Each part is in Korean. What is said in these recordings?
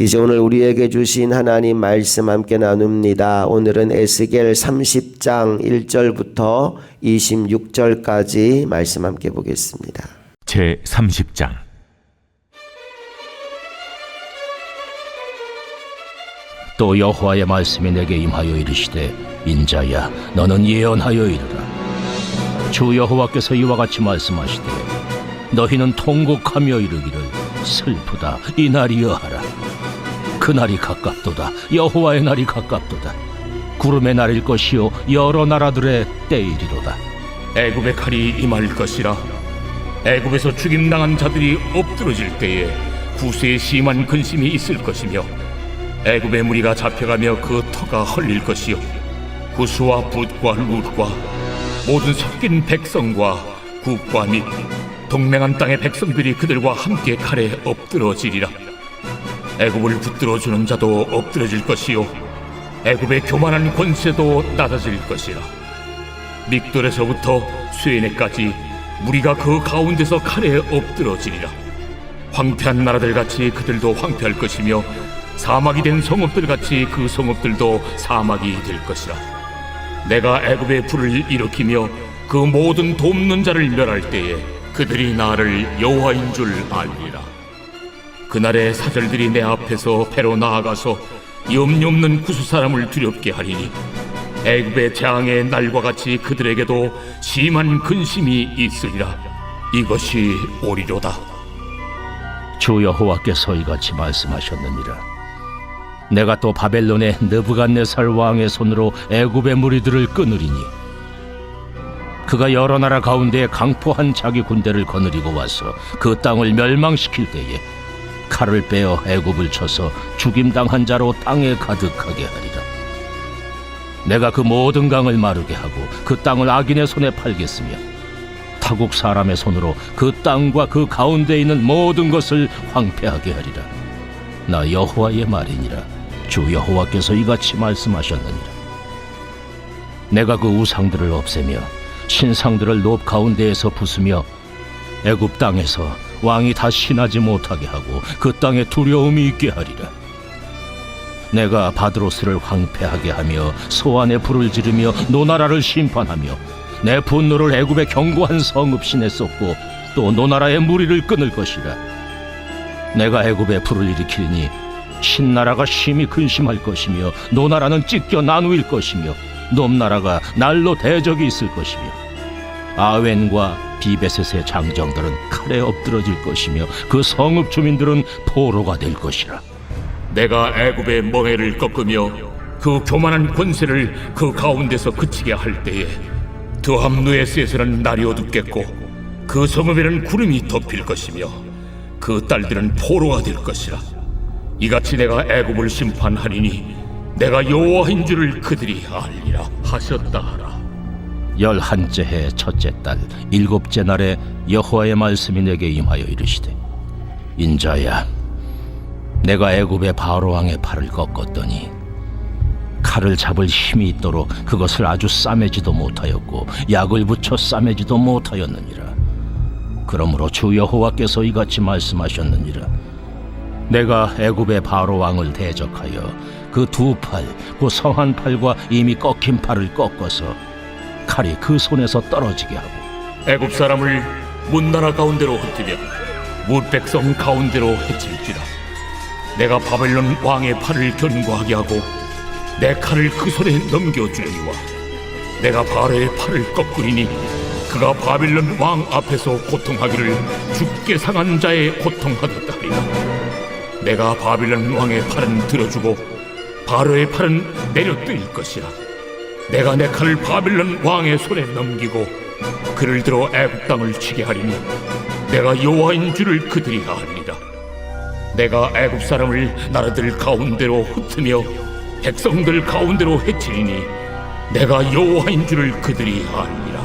이제 오늘 우리에게 주신 하나님 말씀 함께 나눕니다. 오늘은 에스겔 30장 1절부터 26절까지 말씀 함께 보겠습니다. 제 30장 또 여호와의 말씀이 내게 임하여 이르시되 인자야 너는 예언하여 이르라 주 여호와께서 이와 같이 말씀하시되 너희는 통곡하며 이르기를 슬프다 이 날이여 하라 그 날이 가깝도다. 여호와의 날이 가깝도다. 구름의 날일 것이요 여러 나라들의 때이리로다. 애굽의 칼이 임할 것이라. 애굽에서 죽임당한 자들이 엎드러질 때에 구세에 심한 근심이 있을 것이며 애굽의 무리가 잡혀가며 그 터가 헐릴 것이요 구수와 붓과 룻과 모든 섞인 백성과 국과 및 동맹한 땅의 백성들이 그들과 함께 칼에 엎드러지리라 애굽을 붙들어 주는 자도 엎드러질 것이요. 애굽의 교만한 권세도 낮아질 것이라. 믹돌에서부터 수에네까지 무리가 그 가운데서 칼에 엎드러지리라. 황폐한 나라들 같이 그들도 황폐할 것이며 사막이 된 성읍들 같이 그 성읍들도 사막이 될 것이라. 내가 애굽의 불을 일으키며 그 모든 돕는 자를 멸할 때에 그들이 나를 여호와인 줄 알리라 그날의 사절들이 내 앞에서 배로 나아가서 염려 없는 구수 사람을 두렵게 하리니 애굽의 재앙의 날과 같이 그들에게도 심한 근심이 있으리라. 이것이 오리로다. 주 여호와께서 이같이 말씀하셨느니라. 내가 또 바벨론의 느부갓네살 왕의 손으로 애굽의 무리들을 끊으리니 그가 여러 나라 가운데 강포한 자기 군대를 거느리고 와서 그 땅을 멸망시킬 때에 칼을 빼어 애굽을 쳐서 죽임당한 자로 땅에 가득하게 하리라 내가 그 모든 강을 마르게 하고 그 땅을 악인의 손에 팔겠으며 타국 사람의 손으로 그 땅과 그 가운데 있는 모든 것을 황폐하게 하리라. 나 여호와의 말이니라. 주 여호와께서 이같이 말씀하셨느니라. 내가 그 우상들을 없애며 신상들을 높 가운데에서 부수며 애굽 땅에서 왕이 다시 나지 못하게 하고 그 땅에 두려움이 있게 하리라. 내가 바드로스를 황폐하게 하며 소안에 불을 지르며 노나라를 심판하며 내 분노를 애굽의 견고한 성읍 신에 쏟고 또 노나라의 무리를 끊을 것이라 내가 애굽에 불을 일으키니 신나라가 심히 근심할 것이며 노나라는 찢겨 나누일 것이며 놈나라가 날로 대적이 있을 것이며 아웬과 비베셋의 장정들은 칼에 엎드러질 것이며 그 성읍 주민들은 포로가 될 것이라. 내가 애굽의 멍에를 꺾으며 그 교만한 권세를 그 가운데서 그치게 할 때에 드함 누에스에서는 날이 어둡겠고 그 성읍에는 구름이 덮일 것이며 그 딸들은 포로가 될 것이라. 이같이 내가 애굽을 심판하리니 내가 여호와인 줄을 그들이 알리라 하셨다 열한째 해 첫째 달 일곱째 날에 여호와의 말씀이 내게 임하여 이르시되 인자야 내가 애굽의 바로 왕의 팔을 꺾었더니 칼을 잡을 힘이 있도록 그것을 아주 싸매지도 못하였고 약을 붙여 싸매지도 못하였느니라. 그러므로 주 여호와께서 이같이 말씀하셨느니라. 내가 애굽의 바로 왕을 대적하여 그 두 팔, 그 성한 팔과 이미 꺾인 팔을 꺾어서 칼이 그 손에서 떨어지게 하고 애굽 사람을 문나라 가운데로 흩으며 무백성 가운데로 해칠지라. 내가 바벨론 왕의 팔을 견고하게 하고 내 칼을 그 손에 넘겨주리와 내가 바로의 팔을 꺾으리니 그가 바빌론 왕 앞에서 고통하기를 죽게 상한 자의 고통하듯 하리라. 내가 바빌론 왕의 팔은 들어주고 바로의 팔은 내려뜨릴 것이라 내가 내 칼을 바빌론 왕의 손에 넘기고 그를 들어 애굽 땅을 치게 하리니 내가 여호와인 줄을 그들이 아니라. 내가 애굽 사람을 나라들 가운데로 흩으며 백성들 가운데로 해치리니 내가 여호와인 줄을 그들이 아니라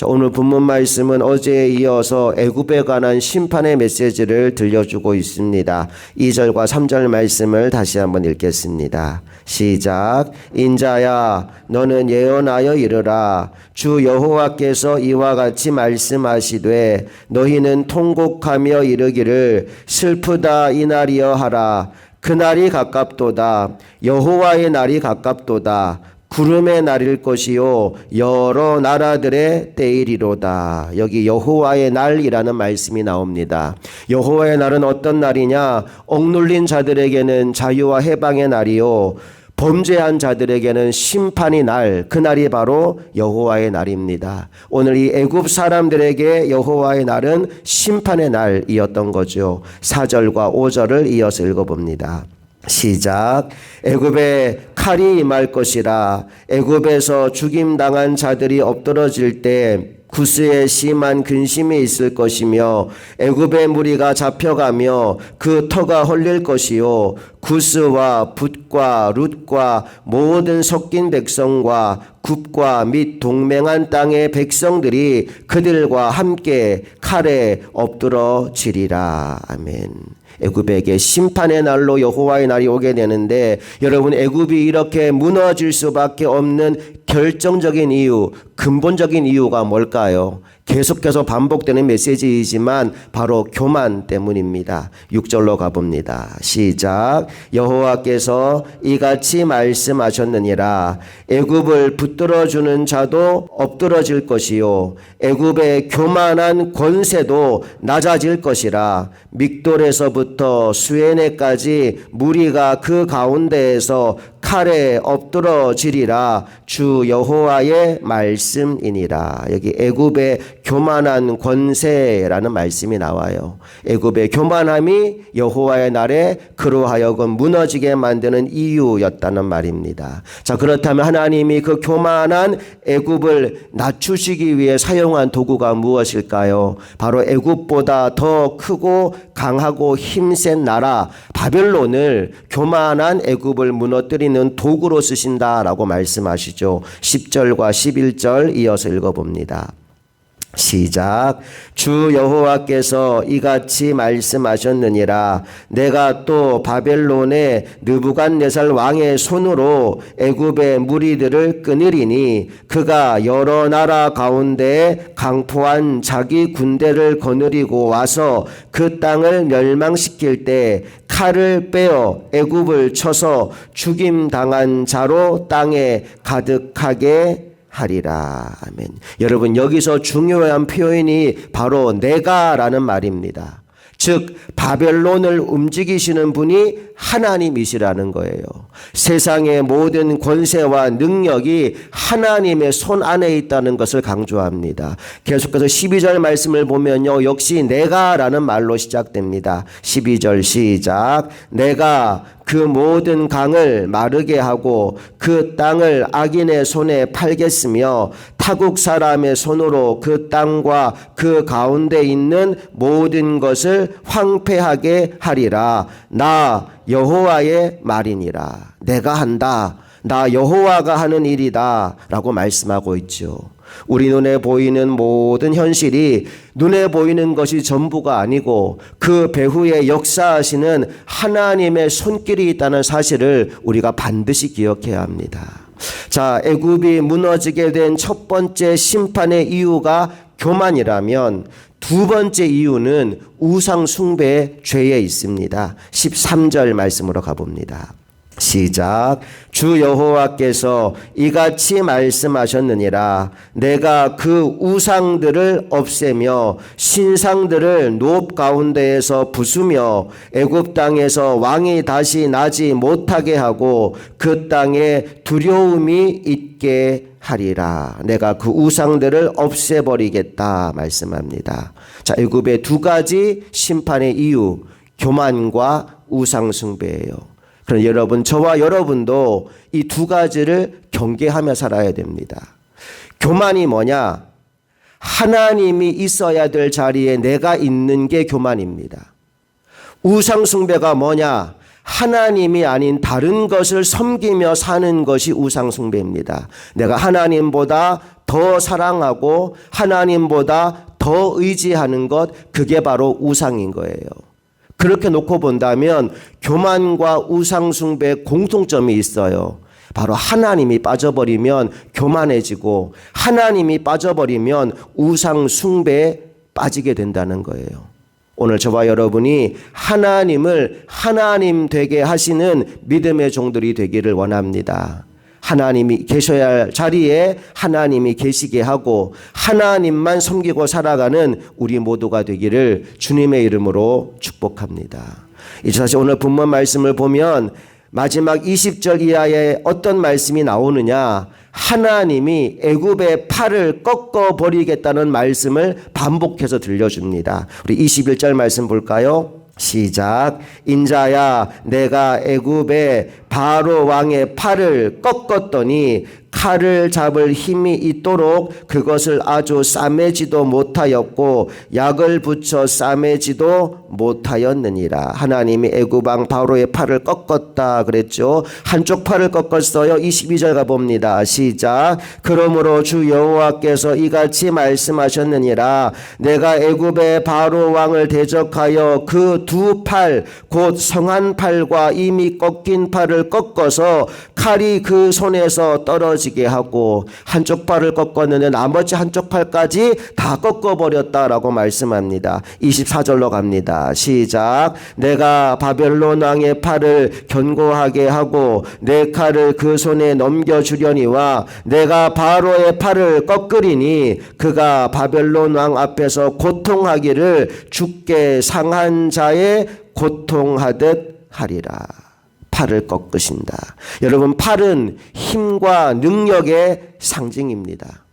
자, 오늘 본문 말씀은 어제에 이어서 애굽에 관한 심판의 메시지를 들려주고 있습니다. 2절과 3절 말씀을 다시 한번 읽겠습니다. 시작. 인자야, 너는 예언하여 이르라. 주 여호와께서 이와 같이 말씀하시되 너희는 통곡하며 이르기를 슬프다 이 날이여 하라. 그날이 가깝도다. 여호와의 날이 가깝도다. 구름의 날일 것이요 여러 나라들의 때이리로다. 여기 여호와의 날이라는 말씀이 나옵니다. 여호와의 날은 어떤 날이냐? 억눌린 자들에게는 자유와 해방의 날이요 범죄한 자들에게는 심판의 날, 그 날이 바로 여호와의 날입니다. 오늘 이 애굽 사람들에게 여호와의 날은 심판의 날이었던 거죠. 4절과 5절을 이어서 읽어봅니다. 시작. 애굽에 칼이 임할 것이라. 애굽에서 죽임 당한 자들이 엎드러질 때 구스에 심한 근심이 있을 것이며 애굽의 무리가 잡혀가며 그 터가 헐릴 것이요 구스와 붓과 룻과 모든 섞인 백성과 굽과 및 동맹한 땅의 백성들이 그들과 함께 칼에 엎드러지리라 아멘. 애굽에게 심판의 날로 여호와의 날이 오게 되는데 여러분 애굽이 이렇게 무너질 수밖에 없는 결정적인 이유, 근본적인 이유가 뭘까요? 계속해서 반복되는 메시지이지만 바로 교만 때문입니다. 6절로 가봅니다. 시작. 여호와께서 이같이 말씀하셨느니라. 애굽을 붙들어 주는 자도 엎드러질 것이요 애굽의 교만한 권세도 낮아질 것이라. 믹돌에서부터 수에네까지 무리가 그 가운데에서 칼에 엎드러지리라 주 여호와의 말씀이니라. 여기 애굽의 교만한 권세라는 말씀이 나와요. 애굽의 교만함이 여호와의 날에 그로 하여금 무너지게 만드는 이유였다는 말입니다. 자, 그렇다면 하나님이 그 교만한 애굽을 낮추시기 위해 사용한 도구가 무엇일까요? 바로 애굽보다 더 크고 강하고 힘센 나라 바벨론을 교만한 애굽을 무너뜨 리는 도구로 쓰신다라고 말씀하시죠. 10절과 11절 이어서 읽어봅니다. 시작. 주 여호와께서 이같이 말씀하셨느니라. 내가 또 바벨론의 느부갓네살 왕의 손으로 애굽의 무리들을 끊으리니 그가 여러 나라 가운데 강포한 자기 군대를 거느리고 와서 그 땅을 멸망시킬 때 칼을 빼어 애굽을 쳐서 죽임 당한 자로 땅에 가득하게 하리라. 아멘. 여러분, 여기서 중요한 표현이 바로 내가라는 말입니다. 즉, 바벨론을 움직이시는 분이 하나님이시라는 거예요. 세상의 모든 권세와 능력이 하나님의 손 안에 있다는 것을 강조합니다. 계속해서 12절 말씀을 보면요. 역시 내가 라는 말로 시작됩니다. 12절 시작. 내가 그 모든 강을 마르게 하고 그 땅을 악인의 손에 팔겠으며 타국 사람의 손으로 그 땅과 그 가운데 있는 모든 것을 황폐하게 하리라. 나 여호와의 말이니라. 내가 한다. 나 여호와가 하는 일이다라고 말씀하고 있죠. 우리 눈에 보이는 모든 현실이 눈에 보이는 것이 전부가 아니고 그 배후에 역사하시는 하나님의 손길이 있다는 사실을 우리가 반드시 기억해야 합니다. 자, 애굽이 무너지게 된 첫 번째 심판의 이유가 교만이라면 두 번째 이유는 우상 숭배의 죄에 있습니다. 13절 말씀으로 가봅니다. 시작. 주 여호와께서 이같이 말씀하셨느니라. 내가 그 우상들을 없애며 신상들을 노업 가운데에서 부수며 애굽 땅에서 왕이 다시 나지 못하게 하고 그 땅에 두려움이 있게 하리라. 내가 그 우상들을 없애버리겠다 말씀합니다. 자, 애굽의 두 가지 심판의 이유, 교만과 우상 숭배예요. 그럼 여러분, 저와 여러분도 이 두 가지를 경계하며 살아야 됩니다. 교만이 뭐냐? 하나님이 있어야 될 자리에 내가 있는 게 교만입니다. 우상숭배가 뭐냐? 하나님이 아닌 다른 것을 섬기며 사는 것이 우상숭배입니다. 내가 하나님보다 더 사랑하고 하나님보다 더 의지하는 것 그게 바로 우상인 거예요. 그렇게 놓고 본다면 교만과 우상 숭배의 공통점이 있어요. 바로 하나님이 빠져버리면 교만해지고 하나님이 빠져버리면 우상 숭배에 빠지게 된다는 거예요. 오늘 저와 여러분이 하나님을 하나님 되게 하시는 믿음의 종들이 되기를 원합니다. 하나님이 계셔야 할 자리에 하나님이 계시게 하고 하나님만 섬기고 살아가는 우리 모두가 되기를 주님의 이름으로 축복합니다. 이제 사실 오늘 본문 말씀을 보면 마지막 20절 이하에 어떤 말씀이 나오느냐 하나님이 애굽의 팔을 꺾어 버리겠다는 말씀을 반복해서 들려줍니다. 우리 21절 말씀 볼까요? 시작. 인자야 내가 애굽의 바로 왕의 팔을 꺾었더니 칼을 잡을 힘이 있도록 그것을 아주 싸매지도 못하였고 약을 붙여 싸매지도 못하였느니라. 하나님이 애굽 왕 바로의 팔을 꺾었다 그랬죠. 한쪽 팔을 꺾었어요. 22절 가봅니다. 시작. 그러므로 주 여호와께서 이같이 말씀하셨느니라. 내가 애굽의 바로 왕을 대적하여 그 두 팔 곧 성한 팔과 이미 꺾인 팔을 꺾어서 칼이 그 손에서 떨어 지게 하고 한쪽 팔을 꺾었는데 나머지 한쪽 팔까지 다 꺾어버렸다라고 말씀합니다. 24절로 갑니다. 시작. 내가 바벨론 왕의 팔을 견고하게 하고 내 칼을 그 손에 넘겨주려니와 내가 바로의 팔을 꺾으리니 그가 바벨론 왕 앞에서 고통하기를 죽게 상한 자의 고통하듯 하리라. 팔을 꺾으신다. 여러분, 팔은 힘과 능력의 상징입니다.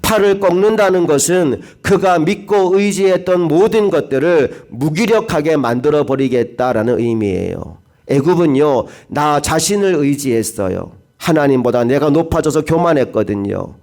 팔을 꺾는다는 것은 그가 믿고 의지했던 모든 것들을 무기력하게 만들어 버리겠다라는 의미예요. 애굽은요, 나 자신을 의지했어요. 하나님보다 내가 높아져서 교만했거든요.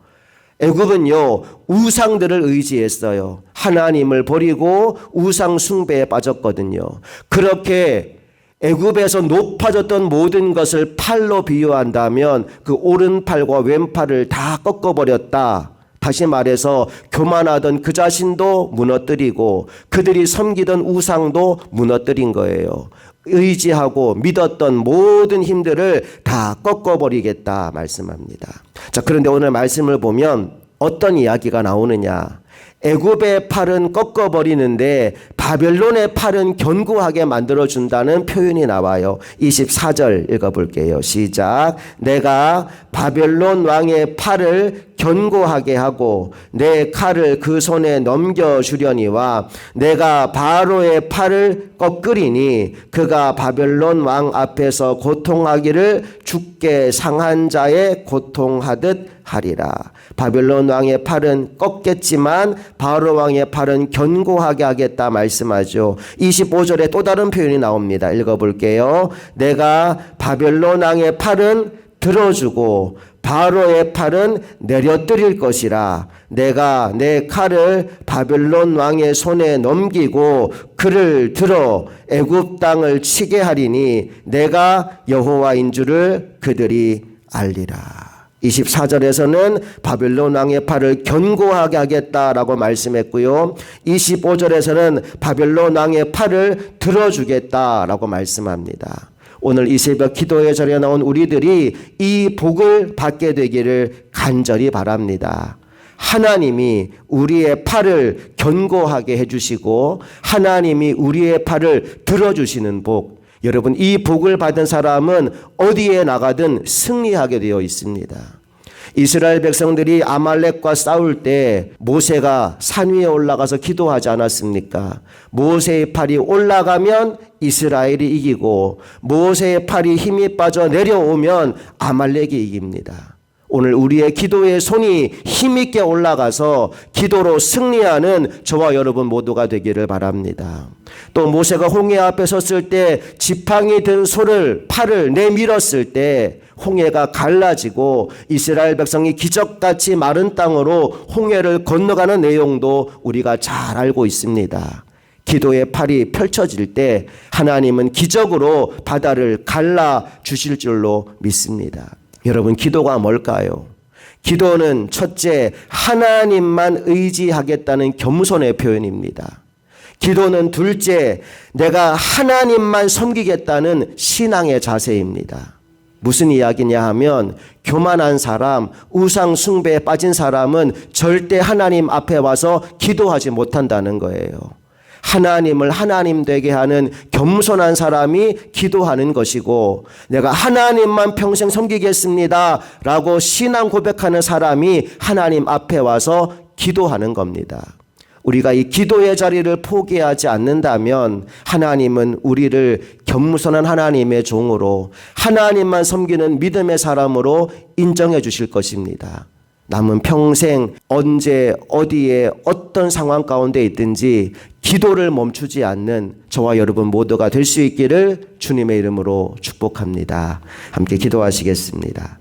애굽은요 우상들을 의지했어요. 하나님을 버리고 우상 숭배에 빠졌거든요. 그렇게 애굽에서 높아졌던 모든 것을 팔로 비유한다면 그 오른팔과 왼팔을 다 꺾어버렸다. 다시 말해서 교만하던 그 자신도 무너뜨리고 그들이 섬기던 우상도 무너뜨린 거예요. 의지하고 믿었던 모든 힘들을 다 꺾어버리겠다 말씀합니다. 자, 그런데 오늘 말씀을 보면 어떤 이야기가 나오느냐. 애굽의 팔은 꺾어버리는데 바벨론의 팔은 견고하게 만들어준다는 표현이 나와요. 24절 읽어볼게요. 시작. 내가 바벨론 왕의 팔을 견고하게 하고 내 칼을 그 손에 넘겨주려니와 내가 바로의 팔을 꺾으리니 그가 바벨론 왕 앞에서 고통하기를 죽게 상한 자의 고통하듯 하리라. 바벨론 왕의 팔은 꺾겠지만 바로 왕의 팔은 견고하게 하겠다 말씀하죠. 25절에 또 다른 표현이 나옵니다. 읽어볼게요. 내가 바벨론 왕의 팔은 들어주고 바로의 팔은 내려뜨릴 것이라 내가 내 칼을 바벨론 왕의 손에 넘기고 그를 들어 애굽 땅을 치게 하리니 내가 여호와인 줄을 그들이 알리라. 24절에서는 바벨론 왕의 팔을 견고하게 하겠다라고 말씀했고요. 25절에서는 바벨론 왕의 팔을 들어주겠다라고 말씀합니다. 오늘 이 새벽 기도의 자리에 나온 우리들이 이 복을 받게 되기를 간절히 바랍니다. 하나님이 우리의 팔을 견고하게 해주시고 하나님이 우리의 팔을 들어주시는 복. 여러분, 이 복을 받은 사람은 어디에 나가든 승리하게 되어 있습니다. 이스라엘 백성들이 아말렉과 싸울 때 모세가 산 위에 올라가서 기도하지 않았습니까? 모세의 팔이 올라가면 이스라엘이 이기고 모세의 팔이 힘이 빠져 내려오면 아말렉이 이깁니다. 오늘 우리의 기도의 손이 힘있게 올라가서 기도로 승리하는 저와 여러분 모두가 되기를 바랍니다. 또 모세가 홍해 앞에 섰을 때 지팡이 든 소를 팔을 내밀었을 때 홍해가 갈라지고 이스라엘 백성이 기적같이 마른 땅으로 홍해를 건너가는 내용도 우리가 잘 알고 있습니다. 기도의 팔이 펼쳐질 때 하나님은 기적으로 바다를 갈라 주실 줄로 믿습니다. 여러분, 기도가 뭘까요? 기도는 첫째, 하나님만 의지하겠다는 겸손의 표현입니다. 기도는 둘째, 내가 하나님만 섬기겠다는 신앙의 자세입니다. 무슨 이야기냐 하면 교만한 사람, 우상 숭배에 빠진 사람은 절대 하나님 앞에 와서 기도하지 못한다는 거예요. 하나님을 하나님 되게 하는 겸손한 사람이 기도하는 것이고 내가 하나님만 평생 섬기겠습니다. 라고 신앙 고백하는 사람이 하나님 앞에 와서 기도하는 겁니다. 우리가 이 기도의 자리를 포기하지 않는다면 하나님은 우리를 겸손한 하나님의 종으로 하나님만 섬기는 믿음의 사람으로 인정해 주실 것입니다. 남은 평생 언제 어디에 어떤 상황 가운데 있든지 기도를 멈추지 않는 저와 여러분 모두가 될 수 있기를 주님의 이름으로 축복합니다. 함께 기도하시겠습니다.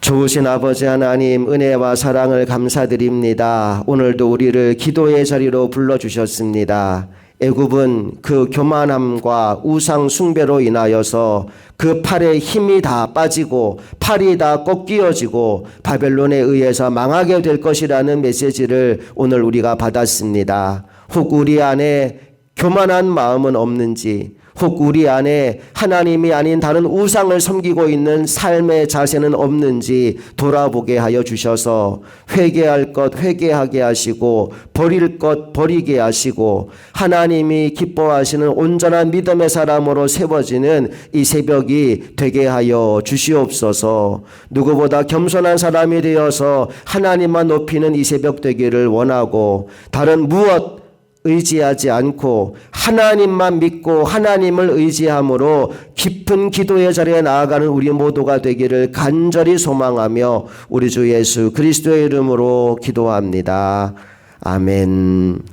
좋으신 아버지 하나님 은혜와 사랑을 감사드립니다. 오늘도 우리를 기도의 자리로 불러주셨습니다. 애굽은 그 교만함과 우상 숭배로 인하여서 그 팔에 힘이 다 빠지고 팔이 다 꺾이어지고 바벨론에 의해서 망하게 될 것이라는 메시지를 오늘 우리가 받았습니다. 혹 우리 안에 교만한 마음은 없는지 혹 우리 안에 하나님이 아닌 다른 우상을 섬기고 있는 삶의 자세는 없는지 돌아보게 하여 주셔서 회개할 것 회개하게 하시고 버릴 것 버리게 하시고 하나님이 기뻐하시는 온전한 믿음의 사람으로 세워지는 이 새벽이 되게 하여 주시옵소서. 누구보다 겸손한 사람이 되어서 하나님만 높이는 이 새벽 되기를 원하고 다른 무엇 의지하지 않고 하나님만 믿고 하나님을 의지함으로 깊은 기도의 자리에 나아가는 우리 모두가 되기를 간절히 소망하며 우리 주 예수 그리스도의 이름으로 기도합니다. 아멘.